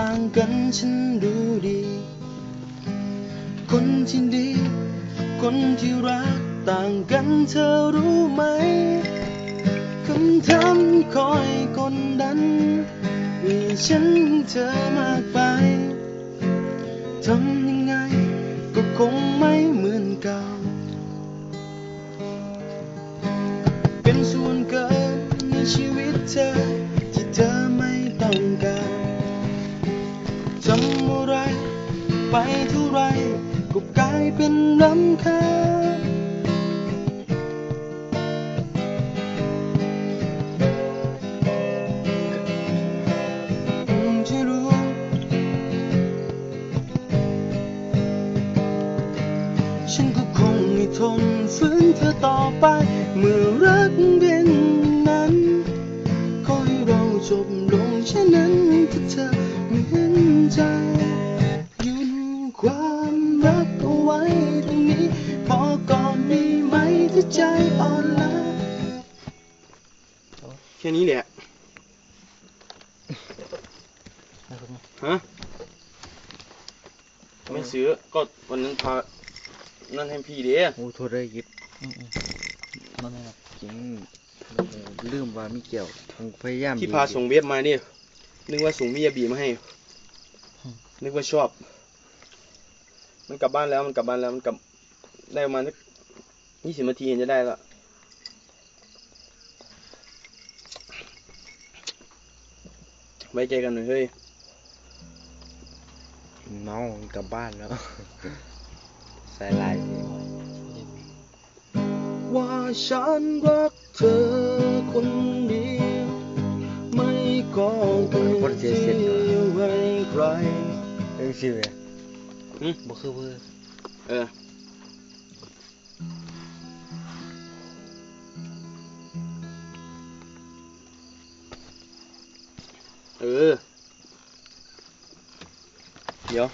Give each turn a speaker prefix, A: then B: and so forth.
A: ต่างกันฉันรู้ดี คนที่ดี คนที่รักต่างกันเธอรู้ไหมคำถามที่คอยกดดันมีฉันเธอมากไปทำยังไงก็คงไม่เหมือนเก่า เป็นส่วนเกินในชีวิตเธอที่เธอไม่ต้องการ ทำอะไร ไปเท่าไรก็กลายเป็นรำคาญคงจะรู้ ฉันก็คงไม่ทนฝืนเธอต่อไป เมื่อรักเป็นนั้นขอให้เราจบลงเช่นนั้นถ้าเธอไม่ ใจหยุดความรักเอาไว้ตรงนี้ พอก่อนได้ไหมถ้าใจอ่อนล้าแค่นี้แหละฮะไม่ซื้อก็วันนั้นพา นั่นให้พี่เด้
B: โอ้โทษได้ยิบนั่นนะครับจริงลืมว่ามีเกี่ยวผมพยายาม
A: ที่พาส่งเว็บมานี่นึกว่าส่งมิยาบีมาให้ นึกว่าชอบ มันกลับบ้านแล้วมันกลับบ้านแล้วมันกลับได้ประมาณสักยี่สิบนาทีเห็นจะได้แล้วไว้ใจกันหน่อยเฮ้ย
B: น้องกลับบ้านแล้วสายลายสิ
A: ว่าฉันรักเธอคนเดียวไม่ก็เป็นเที่ยวให้ใคร
B: เอ้ยสิเว้ย
A: หึ
B: บ่คือเวอร์
A: เออเออ เดี๋ยว